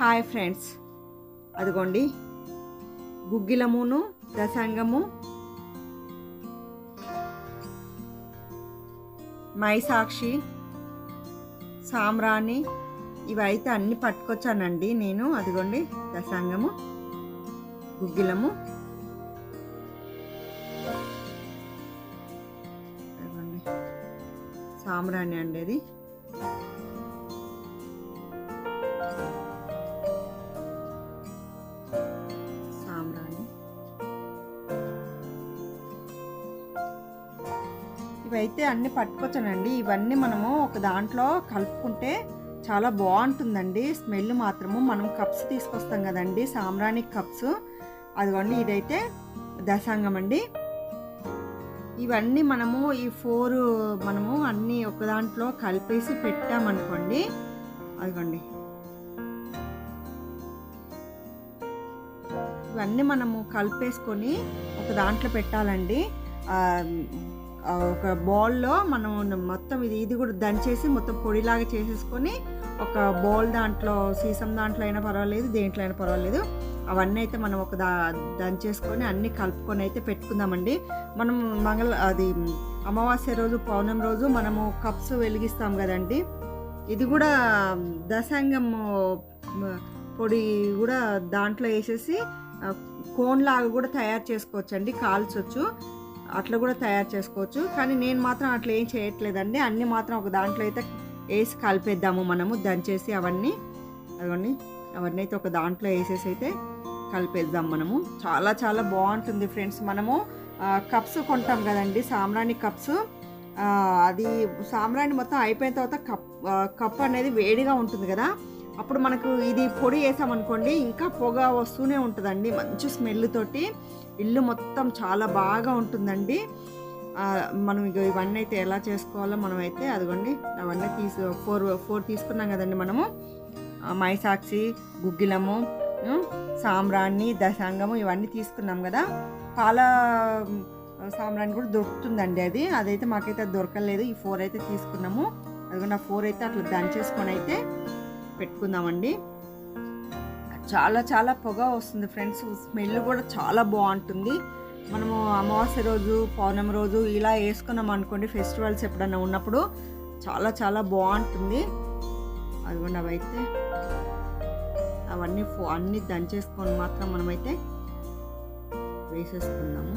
Hi friends. అదిగోండి. గుగ్గిలమును దశాంగము మైసాక్షి సామ్రాణి ఇవైతే అన్నీ పట్టుకొచ్చానండి నేను. అదిగోండి దశాంగము గుగ్గిలము. అదిగోండి. సామ్రాణి అండి అది ఇవైతే అన్ని పట్టుకొచ్చానండి. ఇవన్నీ మనము ఒక దాంట్లో కలుపుకుంటే చాలా బాగుంటుందండి. స్మెల్ మాత్రము మనం కప్స్ తీసుకొస్తాం కదండి సాంబ్రాణి కప్స్. అదిగోండి ఇదైతే దశాంగం అండి. ఇవన్నీ మనము ఈ ఫోర్ మనము అన్నీ ఒక దాంట్లో కలిపేసి పెట్టామనుకోండి. అదిగోండి. ఇవన్నీ మనము కలిపేసుకొని ఒక దాంట్లో పెట్టాలండి. ఒక బౌల్లో మనం మొత్తం ఇది ఇది కూడా దంచేసి మొత్తం పొడిలాగా చేసేసుకొని ఒక బౌల్ దాంట్లో సీసం దాంట్లో అయినా పర్వాలేదు దేంట్లో అయినా పర్వాలేదు. అవన్నీ అయితే మనం ఒక దా దంచేసుకొని అన్నీ కలుపుకొని అయితే పెట్టుకుందామండి. మనం మంగళ అది అమావాస్య రోజు పౌర్ణమి రోజు మనము కప్స్ వెలిగిస్తాం కదండి. ఇది కూడా దశాంగం పొడి కూడా దాంట్లో వేసేసి కోన్లాగా కోన్ లాగా కూడా తయారు చేసుకోవచ్చండి కాల్చొచ్చు. అట్లా కూడా తయారు చేసుకోవచ్చు. కానీ నేను మాత్రం అట్లా ఏం చేయట్లేదండి. అన్నీ మాత్రం ఒక దాంట్లో అయితే వేసి కలిపేద్దాము మనము. దంచేసి అవన్నీ అవన్నీ అవన్నీ అయితే ఒక దాంట్లో వేసేసి అయితే కలిపేద్దాం మనము. చాలా చాలా బాగుంటుంది ఫ్రెండ్స్. మనము కప్స్ కొంటాం కదండి సామ్రాణి కప్స్. అది సాంబ్రాణి మొత్తం అయిపోయిన తర్వాత కప్ కప్ అనేది వేడిగా ఉంటుంది కదా. అప్పుడు మనకు ఇది పొడి వేసామనుకోండి ఇంకా పొగ వస్తూనే ఉంటుందండి. మంచి స్మెల్ తోటి ఇల్లు మొత్తం చాలా బాగా ఉంటుందండి. మనం ఇక ఇవన్నీ అయితే ఎలా చేసుకోవాలో మనం అయితే అదిగోండి అవన్నీ తీసు ఫోర్ ఫోర్ తీసుకున్నాం కదండి మనము. మైసాక్షి గుగ్గిలము సామ్రాణి సాంబ్రాణి దశాంగము ఇవన్నీ తీసుకున్నాం కదా. పాల సామ్రాణి సాంబ్రాణి కూడా దొరుకుతుందండి అది. అదైతే మాకైతే దొరకలేదు. ఈ ఫోర్ అయితే తీసుకున్నాము. అదిగోండి ఆ ఫోర్ అయితే అట్లా దంచేసుకొని అయితే పెట్టుకుందామండి. చాలా చాలా పొగ వస్తుంది ఫ్రెండ్స్. స్మెల్ కూడా చాలా బాగుంటుంది. మనము అమావాస్య రోజు పౌర్ణమి రోజు ఇలా వేసుకున్నాం అనుకోండి ఫెస్టివల్స్ ఎప్పుడన్నా ఉన్నప్పుడు చాలా చాలా బాగుంటుంది. అదిగోండి అవైతే అవన్నీ ఫో అన్నీ దంచేసుకొని మాత్రం మనమైతే వేసేసుకుందాము.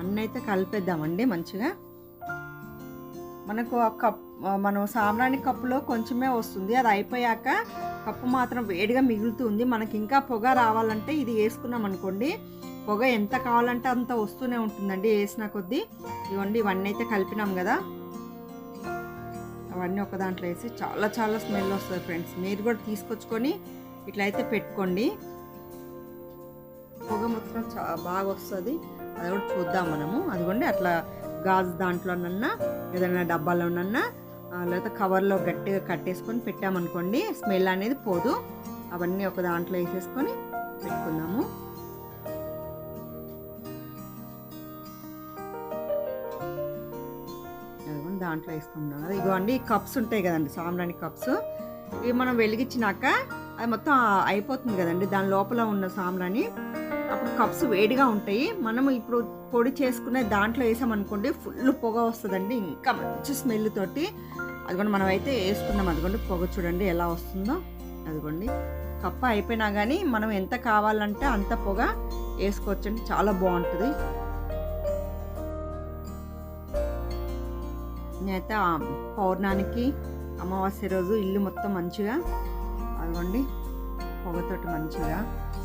అన్నీ అయితే కలిపేద్దామండి మంచిగా. మనకు ఆ కప్ మనం సాంబ్రాణి కప్పులో కొంచెమే వస్తుంది. అది అయిపోయాక కప్పు మాత్రం వేడిగా మిగులుతుంది మనకి ఇంకా పొగ రావాలంటే ఇది వేసుకున్నాం అనుకోండి పొగ ఎంత కావాలంటే అంత వస్తూనే ఉంటుందండి వేసిన కొద్దీ. ఇవ్వండి ఇవన్నీ అయితే కలిపినాం కదా. అవన్నీ ఒక దాంట్లో వేసి చాలా చాలా స్మెల్ వస్తుంది ఫ్రెండ్స్. మీరు కూడా తీసుకొచ్చుకొని ఇట్లా అయితే పెట్టుకోండి. మాత్రం చా బాగా వస్తుంది అది కూడా చూద్దాం మనము. అదిగోండి అట్లా గాజు దాంట్లోనన్నా ఏదైనా డబ్బాలోనన్నా లేకపోతే కవర్లో గట్టిగా కట్టేసుకొని పెట్టామనుకోండి స్మెల్ అనేది పోదు. అవన్నీ ఒక దాంట్లో వేసేసుకొని పెట్టుకుందాము. దాంట్లో వేసుకుందాం. కదా ఇగోండి కప్స్ ఉంటాయి కదండి సాంబ్రాణి కప్స్. ఇవి మనం వెలిగించినాక అది మొత్తం అయిపోతుంది కదండి దాని లోపల ఉన్న సాంబ్రాణి. అప్పుడు కప్స్ వేడిగా ఉంటాయి. మనము ఇప్పుడు పొడి చేసుకునే దాంట్లో వేసామనుకోండి ఫుల్ పొగ వస్తుందండి. ఇంకా మంచి స్మెల్ తోటి. అదిగోండి మనం అయితే వేసుకున్నాం. అదిగోండి పొగ చూడండి ఎలా వస్తుందో. అదిగోండి కప్ప అయిపోయినా కానీ మనం ఎంత కావాలంటే అంత పొగ వేసుకోవచ్చండి. చాలా బాగుంటుంది. నేనైతే పౌర్ణానికి అమావాస్య రోజు ఇల్లు మొత్తం మంచిగా అదిగోండి పొగతోటి మంచిగా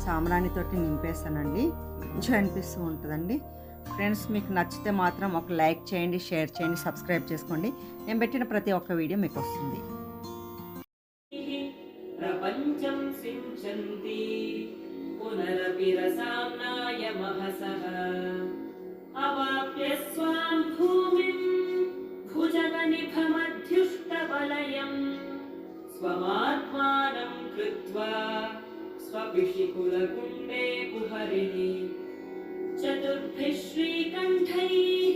సామ్రాణితోటి నింపేస్తానండి. మంచిగా అనిపిస్తూ ఉంటుందండి. ఫ్రెండ్స్ మీకు నచ్చితే మాత్రం ఒక లైక్ చేయండి షేర్ చేయండి సబ్స్క్రైబ్ చేసుకోండి. నేను పెట్టిన ప్రతి ఒక్క వీడియో మీకు వస్తుంది. స్వమాత్మా कृत्वा स्वविषिकुलकुण्डे कुहरिणि चतुर्भिः श्रीकण्ठैः